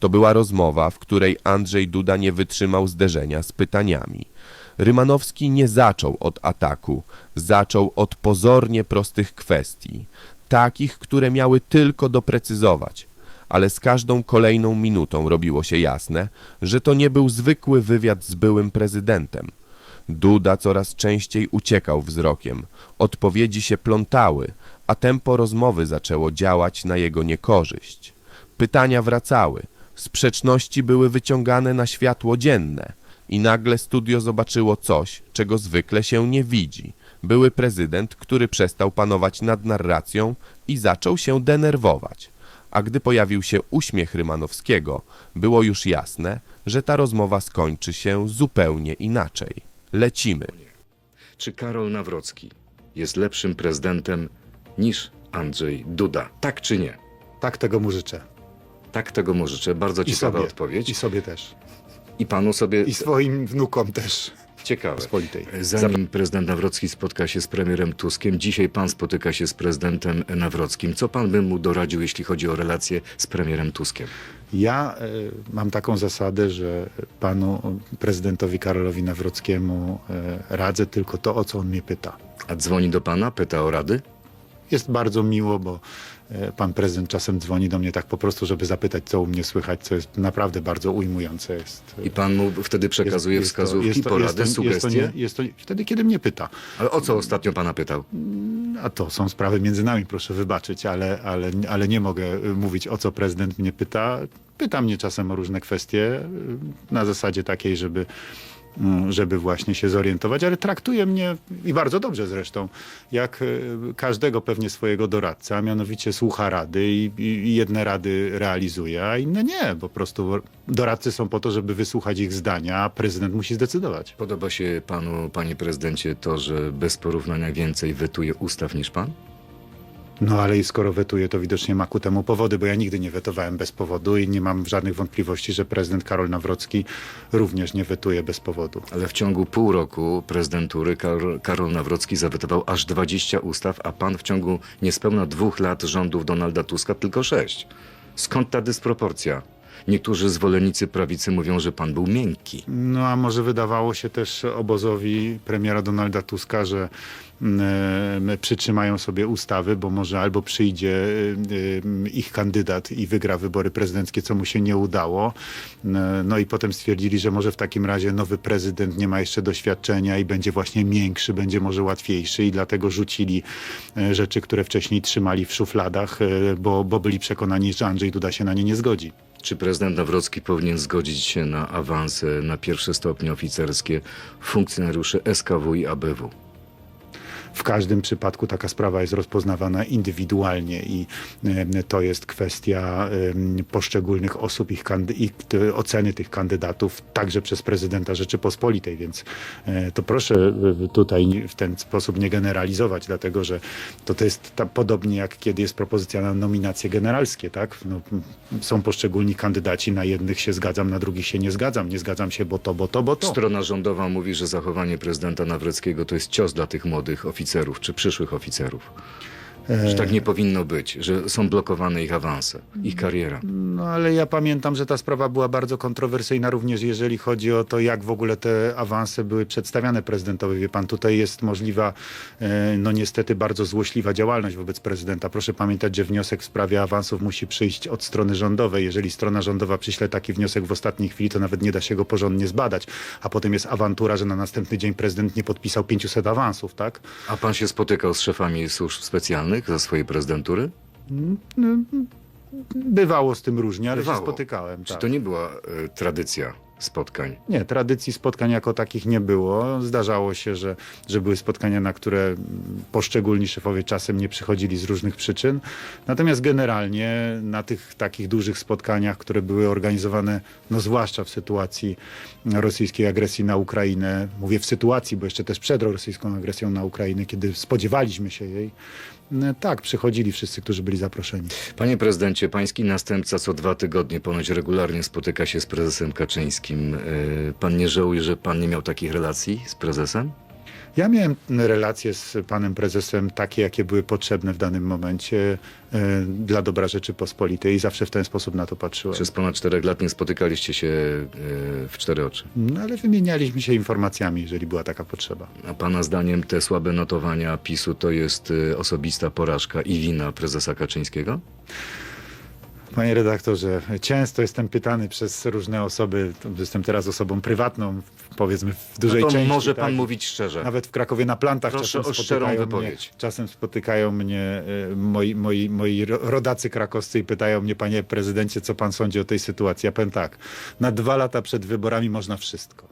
To była rozmowa, w której Andrzej Duda nie wytrzymał zderzenia z pytaniami. Rymanowski nie zaczął od ataku, zaczął od pozornie prostych kwestii, takich, które miały tylko doprecyzować, ale z każdą kolejną minutą robiło się jasne, że to nie był zwykły wywiad z byłym prezydentem. Duda coraz częściej uciekał wzrokiem, odpowiedzi się plątały, a tempo rozmowy zaczęło działać na jego niekorzyść. Pytania wracały, sprzeczności były wyciągane na światło dzienne i nagle studio zobaczyło coś, czego zwykle się nie widzi. Były prezydent, który przestał panować nad narracją i zaczął się denerwować. A gdy pojawił się uśmiech Rymanowskiego, było już jasne, że ta rozmowa skończy się zupełnie inaczej. Lecimy. Czy Karol Nawrocki jest lepszym prezydentem niż Andrzej Duda? Tak czy nie? Tak tego mu życzę. Tak tego mu życzę. Bardzo I ciekawa sobie, odpowiedź. I sobie też. I panu sobie I swoim wnukom też. ciekawe. Pospolitej. Zanim prezydent Nawrocki spotka się z premierem Tuskiem, dzisiaj pan spotyka się z prezydentem Nawrockim. Co pan by mu doradził, jeśli chodzi o relacje z premierem Tuskiem? Ja e, mam taką zasadę, że panu prezydentowi Karolowi Nawrockiemu e, radzę tylko to, o co on mnie pyta. A dzwoni do pana, pyta o rady? Jest bardzo miło, bo pan prezydent czasem dzwoni do mnie tak po prostu, żeby zapytać, co u mnie słychać, co jest naprawdę bardzo ujmujące. Jest, I pan mu wtedy przekazuje jest- jest wskazówki, jest to- porady, jest to- sugestie? Jest to, nie, jest to wtedy, kiedy mnie pyta. Ale o co ostatnio pana pytał? A to są sprawy między nami, proszę wybaczyć, ale, ale, ale nie mogę y, mówić, o co prezydent mnie pyta. Pyta mnie czasem o różne kwestie na zasadzie takiej, żeby, żeby właśnie się zorientować, ale traktuje mnie i bardzo dobrze zresztą, jak y, każdego pewnie swojego doradcę, a mianowicie słucha rady i, i jedne rady realizuje, a inne nie. Po prostu doradcy są po to, żeby wysłuchać ich zdania, a prezydent musi zdecydować. Podoba się panu, panie prezydencie, to, że bez porównania więcej wetuje ustaw niż pan? No ale i skoro wetuje, to widocznie ma ku temu powody, bo ja nigdy nie wetowałem bez powodu i nie mam żadnych wątpliwości, że prezydent Karol Nawrocki również nie wetuje bez powodu. Ale w ciągu pół roku prezydentury Karol, Karol Nawrocki zawetował aż 20 ustaw, a pan w ciągu niespełna dwóch lat rządów Donalda Tuska tylko sześć. Skąd ta dysproporcja? Niektórzy zwolennicy prawicy mówią, że pan był miękki. No a może wydawało się też obozowi premiera Donalda Tuska, że mm, przytrzymają sobie ustawy, bo może albo przyjdzie y, y, ich kandydat i wygra wybory prezydenckie, co mu się nie udało. No i potem stwierdzili, że może w takim razie nowy prezydent nie ma jeszcze doświadczenia i będzie właśnie miększy, będzie może łatwiejszy i dlatego rzucili e, rzeczy, które wcześniej trzymali w szufladach, e, bo, bo byli przekonani, że Andrzej Duda się na nie nie zgodzi. Czy prezydent Nawrocki powinien zgodzić się na awanse na pierwsze stopnie oficerskie funkcjonariuszy SKW i ABW? W każdym przypadku taka sprawa jest rozpoznawana indywidualnie i to jest kwestia poszczególnych osób, ich, t- oceny tych kandydatów, także przez prezydenta Rzeczypospolitej, więc e, to proszę e, tutaj w ten sposób nie generalizować, dlatego że to, to jest ta, podobnie jak kiedy jest propozycja na nominacje generalskie, tak? No, są poszczególni kandydaci, na jednych się zgadzam, na drugich się nie zgadzam, nie zgadzam się, bo to, bo to, bo to. Strona rządowa mówi, że zachowanie prezydenta Nawrockiego to jest cios dla tych młodych oficerów czy przyszłych oficerów. Że tak nie powinno być, że są blokowane ich awanse, ich kariera. No ale ja pamiętam, że ta sprawa była bardzo kontrowersyjna również jeżeli chodzi o to, jak w ogóle te awanse były przedstawiane prezydentowi. Wie pan, tutaj jest możliwa, e, no niestety bardzo złośliwa działalność wobec prezydenta. Proszę pamiętać, że wniosek w sprawie awansów musi przyjść od strony rządowej. Jeżeli strona rządowa przyśle taki wniosek w ostatniej chwili, to nawet nie da się go porządnie zbadać. A potem jest awantura, że na następny dzień prezydent nie podpisał 500 awansów, tak? A pan się spotykał z szefami służb specjalnych za swojej prezydentury? Bywało z tym różnie, ale Bywało. się spotykałem. Czy tak. to nie była e, tradycja spotkań? Nie, tradycji spotkań jako takich nie było. Zdarzało się, że, że były spotkania, na które poszczególni szefowie czasem nie przychodzili z różnych przyczyn. Natomiast generalnie na tych takich dużych spotkaniach, które były organizowane, no zwłaszcza w sytuacji rosyjskiej agresji na Ukrainę, mówię w sytuacji, bo jeszcze też przed rosyjską agresją na Ukrainę, kiedy spodziewaliśmy się jej, tak, przychodzili wszyscy, którzy byli zaproszeni. Panie prezydencie, pański następca co dwa tygodnie ponoć regularnie spotyka się z prezesem Kaczyńskim. E, Pan nie żałuje, że pan nie miał takich relacji z prezesem? Ja miałem relacje z panem prezesem takie, jakie były potrzebne w danym momencie e, dla dobra Rzeczypospolitej i zawsze w ten sposób na to patrzyłem. Przez ponad czterech lat nie spotykaliście się e, w cztery oczy. No, ale wymienialiśmy się informacjami, jeżeli była taka potrzeba. A pana zdaniem te słabe notowania PiSu to jest e, osobista porażka i wina prezesa Kaczyńskiego? Panie redaktorze, często jestem pytany przez różne osoby, jestem teraz osobą prywatną, powiedzmy w dużej no to części. może pan tak? mówić szczerze. Nawet w Krakowie na plantach Proszę czasem o spotykają, mnie, wypowiedź. czasem spotykają mnie e, moi, moi, moi ro- rodacy krakowscy i pytają mnie, panie prezydencie, co pan sądzi o tej sytuacji? Ja powiem tak, na dwa lata przed wyborami można wszystko.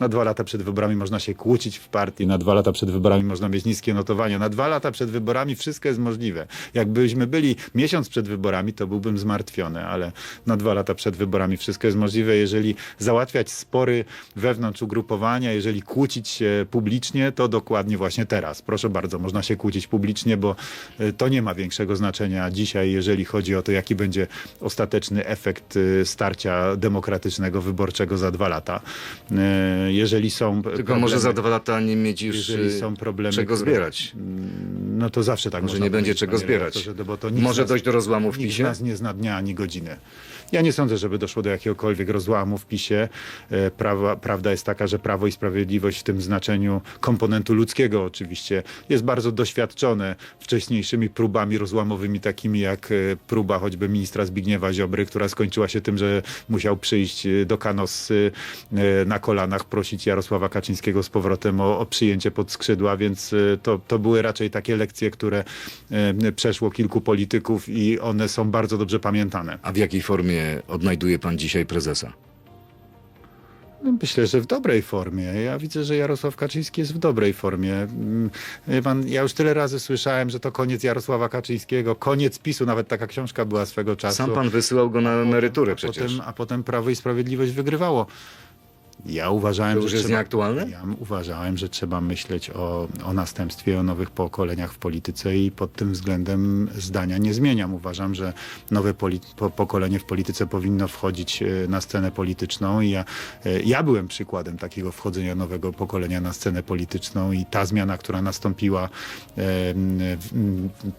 Na dwa lata przed wyborami można się kłócić w partii, na dwa lata przed wyborami można mieć niskie notowania, na dwa lata przed wyborami wszystko jest możliwe. Jakbyśmy byli miesiąc przed wyborami, to byłbym zmartwiony, ale na dwa lata przed wyborami wszystko jest możliwe. Jeżeli załatwiać spory wewnątrz ugrupowania, jeżeli kłócić się publicznie, to dokładnie właśnie teraz. Proszę bardzo, można się kłócić publicznie, bo y, to nie ma większego znaczenia dzisiaj, jeżeli chodzi o to, jaki będzie ostateczny efekt y, starcia demokratycznego, wyborczego za dwa lata. Y, Jeżeli są Tylko może za dwa lata nie mieć już są problemy, czego zbierać. no to zawsze tak Może nie będzie powiedzieć, czego zbierać. redaktorze, Bo to Może nas, dojść do rozłamu w PiSie? nas nie zna dnia ani godziny. Ja nie sądzę, żeby doszło do jakiegokolwiek rozłamu w PiSie. E, Prawa, prawda jest taka, że Prawo i Sprawiedliwość w tym znaczeniu komponentu ludzkiego oczywiście jest bardzo doświadczone wcześniejszymi próbami rozłamowymi, takimi jak e, próba choćby ministra Zbigniewa Ziobry, która skończyła się tym, że musiał przyjść e, do Kanosy na kolanach, prosić Jarosława Kaczyńskiego z powrotem o, o przyjęcie pod skrzydła, więc e, to, to były raczej takie lekcje, które e, przeszło kilku polityków i one są bardzo dobrze pamiętane. A w jakiej formie odnajduje pan dzisiaj prezesa? No, Myślę, że w dobrej formie. Ja widzę, że Jarosław Kaczyński jest w dobrej formie. Mm, Pan, ja już tyle razy słyszałem, że to koniec Jarosława Kaczyńskiego, koniec PiSu, nawet taka książka była swego czasu. Sam pan wysyłał go na emeryturę a przecież. Potem, a potem Prawo i Sprawiedliwość wygrywało. Ja uważałem, To już że jest trzeba, nieaktualne? Ja uważałem, że trzeba myśleć o, o następstwie, o nowych pokoleniach w polityce i pod tym względem zdania nie zmieniam. Uważam, że nowe po, pokolenie w polityce powinno wchodzić e, na scenę polityczną i ja, e, ja byłem przykładem takiego wchodzenia nowego pokolenia na scenę polityczną i ta zmiana, która nastąpiła e,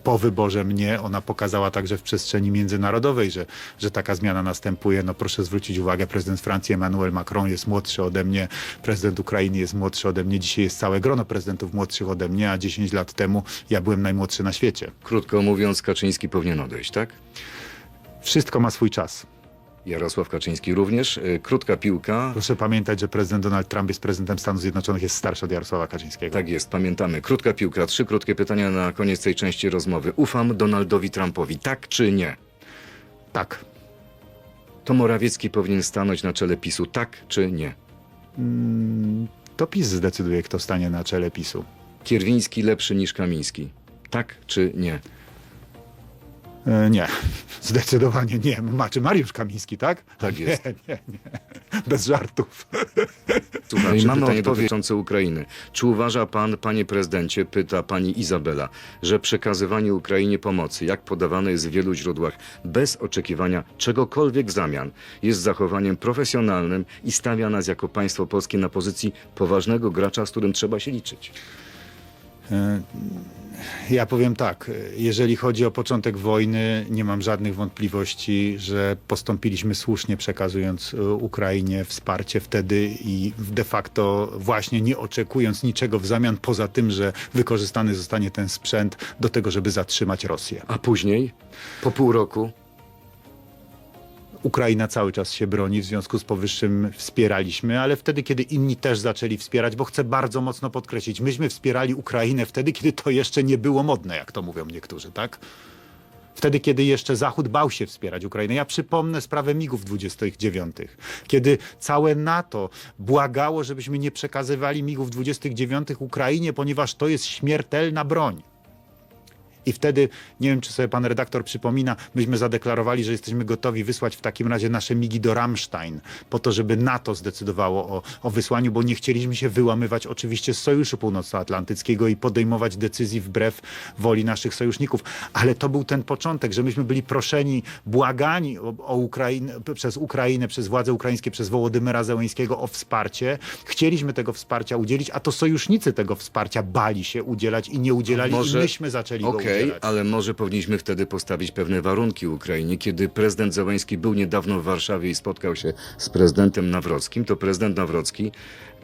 po wyborze mnie, ona pokazała także w przestrzeni międzynarodowej, że, że taka zmiana następuje. No proszę zwrócić uwagę, prezydent Francji Emmanuel Macron jest młodszy ode mnie, prezydent Ukrainy jest młodszy ode mnie, dzisiaj jest całe grono prezydentów młodszych ode mnie, a 10 lat temu ja byłem najmłodszy na świecie. Krótko mówiąc, Kaczyński powinien odejść, tak? Wszystko ma swój czas. Jarosław Kaczyński również. E, Krótka piłka. Proszę pamiętać, że prezydent Donald Trump jest prezydentem Stanów Zjednoczonych, jest starszy od Jarosława Kaczyńskiego. Tak jest, pamiętamy. Krótka piłka. Trzy krótkie pytania na koniec tej części rozmowy. Ufam Donaldowi Trumpowi, tak czy nie? tak. To Morawiecki powinien stanąć na czele PiSu, tak czy nie? Mm, To PiS zdecyduje, kto stanie na czele PiSu. Kierwiński lepszy niż Kamiński, tak czy nie? E, nie, zdecydowanie nie. Maczy Mariusz Kamiński, tak? Tak jest. Nie, nie, nie. Bez żartów. Słuchajcie, No i mamy pytanie odpowiedź. dotyczące Ukrainy. Czy uważa pan, panie prezydencie, pyta pani Izabela, że przekazywanie Ukrainie pomocy, jak podawane jest w wielu źródłach, bez oczekiwania czegokolwiek w zamian, jest zachowaniem profesjonalnym i stawia nas jako państwo polskie na pozycji poważnego gracza, z którym trzeba się liczyć? E, Ja powiem tak, jeżeli chodzi o początek wojny, nie mam żadnych wątpliwości, że postąpiliśmy słusznie przekazując e, Ukrainie wsparcie wtedy i de facto właśnie nie oczekując niczego w zamian poza tym, że wykorzystany zostanie ten sprzęt do tego, żeby zatrzymać Rosję. A później, po pół roku, Ukraina cały czas się broni, w związku z powyższym wspieraliśmy, ale wtedy, kiedy inni też zaczęli wspierać, bo chcę bardzo mocno podkreślić, myśmy wspierali Ukrainę wtedy, kiedy to jeszcze nie było modne, jak to mówią niektórzy, tak? Wtedy, kiedy jeszcze Zachód bał się wspierać Ukrainę. Ja przypomnę sprawę MIGów 29, kiedy całe NATO błagało, żebyśmy nie przekazywali MIGów 29 Ukrainie, ponieważ to jest śmiertelna broń. I wtedy, nie wiem czy sobie pan redaktor przypomina, myśmy zadeklarowali, że jesteśmy gotowi wysłać w takim razie nasze migi do Rammstein, po to, żeby NATO zdecydowało o, o wysłaniu, bo nie chcieliśmy się wyłamywać oczywiście z Sojuszu Północnoatlantyckiego i podejmować decyzji wbrew woli naszych sojuszników. Ale to był ten początek, że myśmy byli proszeni, błagani o, o Ukrainę, przez Ukrainę, przez władze ukraińskie, przez Wołodymyra Zełęńskiego o wsparcie. Chcieliśmy tego wsparcia udzielić, a to sojusznicy tego wsparcia bali się udzielać i nie udzielali Może- i myśmy zaczęli go Okej, udzielać. Ale może powinniśmy wtedy postawić pewne warunki Ukrainie. Kiedy prezydent Zełański był niedawno w Warszawie i spotkał się z prezydentem Nawrockim, to prezydent Nawrocki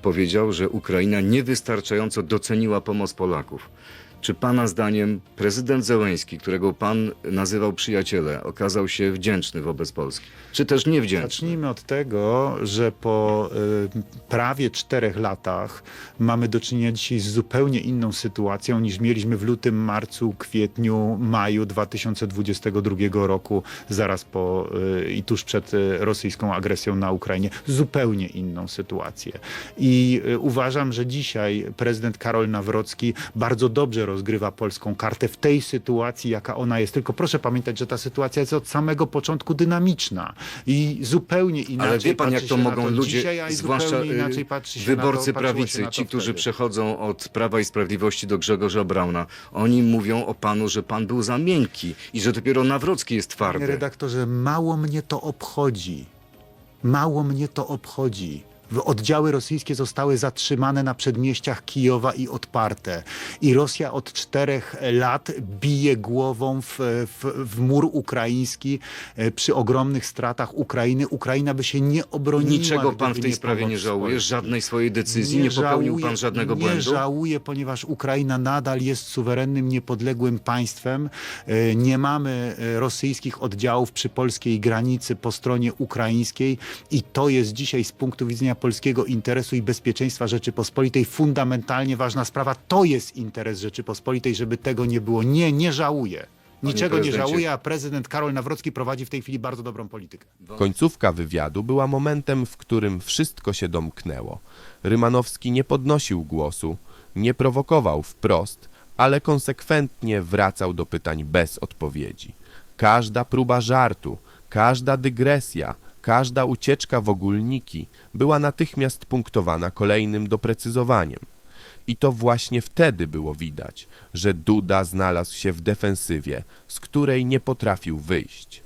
powiedział, że Ukraina niewystarczająco doceniła pomoc Polaków. Czy pana zdaniem prezydent Zełański, którego pan nazywał przyjaciele, okazał się wdzięczny wobec Polski? Czy też niewdzięczny? Zacznijmy od tego, że po y, prawie czterech latach mamy do czynienia dzisiaj z zupełnie inną sytuacją niż mieliśmy w lutym, marcu, kwietniu, maju 2022 roku, zaraz po y, i tuż przed y, rosyjską agresją na Ukrainie. Zupełnie inną sytuację. I y, uważam, że dzisiaj prezydent Karol Nawrocki bardzo dobrze rozgrywa polską kartę w tej sytuacji, jaka ona jest. Tylko proszę pamiętać, że ta sytuacja jest od samego początku dynamiczna i zupełnie inaczej Ale wie pan, jak to mogą to ludzie, dzisiaj, zwłaszcza y, wyborcy to, prawicy, ci, którzy przechodzą od Prawa i Sprawiedliwości do Grzegorza Brauna, oni mówią o panu, że pan był za miękki i że dopiero Nawrocki jest Panie twardy. redaktorze, mało mnie to obchodzi. Mało mnie to obchodzi. Oddziały rosyjskie zostały zatrzymane na przedmieściach Kijowa i odparte. I Rosja od czterech lat bije głową w, w, w mur ukraiński e, przy ogromnych stratach Ukrainy. Ukraina by się nie obroniła. Niczego pan w tej nie sprawie nie żałuje? Żadnej swojej decyzji? Nie, popełnił pan żadnego nie błędu? żałuję, ponieważ Ukraina nadal jest suwerennym, niepodległym państwem. E, Nie mamy e, rosyjskich oddziałów przy polskiej granicy po stronie ukraińskiej i to jest dzisiaj z punktu widzenia polskiego interesu i bezpieczeństwa Rzeczypospolitej fundamentalnie ważna sprawa. To jest interes Rzeczypospolitej, żeby tego nie było. Nie, nie żałuję. Niczego nie żałuję, a prezydent Karol Nawrocki prowadzi w tej chwili bardzo dobrą politykę. Końcówka wywiadu była momentem, w którym wszystko się domknęło. Rymanowski nie podnosił głosu, nie prowokował wprost, ale konsekwentnie wracał do pytań bez odpowiedzi. Każda próba żartu, każda dygresja, każda ucieczka w ogólniki była natychmiast punktowana kolejnym doprecyzowaniem. I to właśnie wtedy było widać, że Duda znalazł się w defensywie, z której nie potrafił wyjść.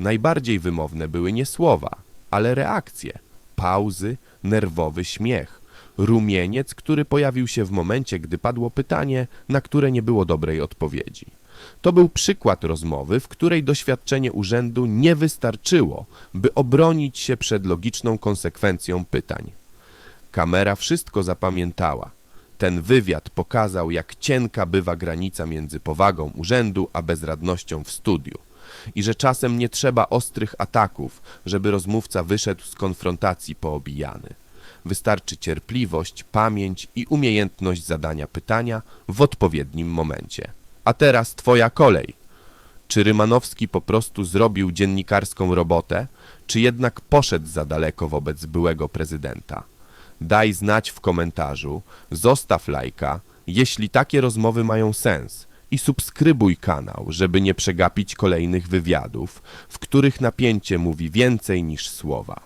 Najbardziej wymowne były nie słowa, ale reakcje, pauzy, nerwowy śmiech, rumieniec, który pojawił się w momencie, gdy padło pytanie, na które nie było dobrej odpowiedzi. To był przykład rozmowy, w której doświadczenie urzędu nie wystarczyło, by obronić się przed logiczną konsekwencją pytań. Kamera wszystko zapamiętała. Ten wywiad pokazał, jak cienka bywa granica między powagą urzędu a bezradnością w studiu. I że czasem nie trzeba ostrych ataków, żeby rozmówca wyszedł z konfrontacji poobijany. Wystarczy cierpliwość, pamięć i umiejętność zadania pytania w odpowiednim momencie. A teraz twoja kolej. Czy Rymanowski po prostu zrobił dziennikarską robotę, czy jednak poszedł za daleko wobec byłego prezydenta? Daj znać w komentarzu, zostaw lajka, jeśli takie rozmowy mają sens i subskrybuj kanał, żeby nie przegapić kolejnych wywiadów, w których napięcie mówi więcej niż słowa.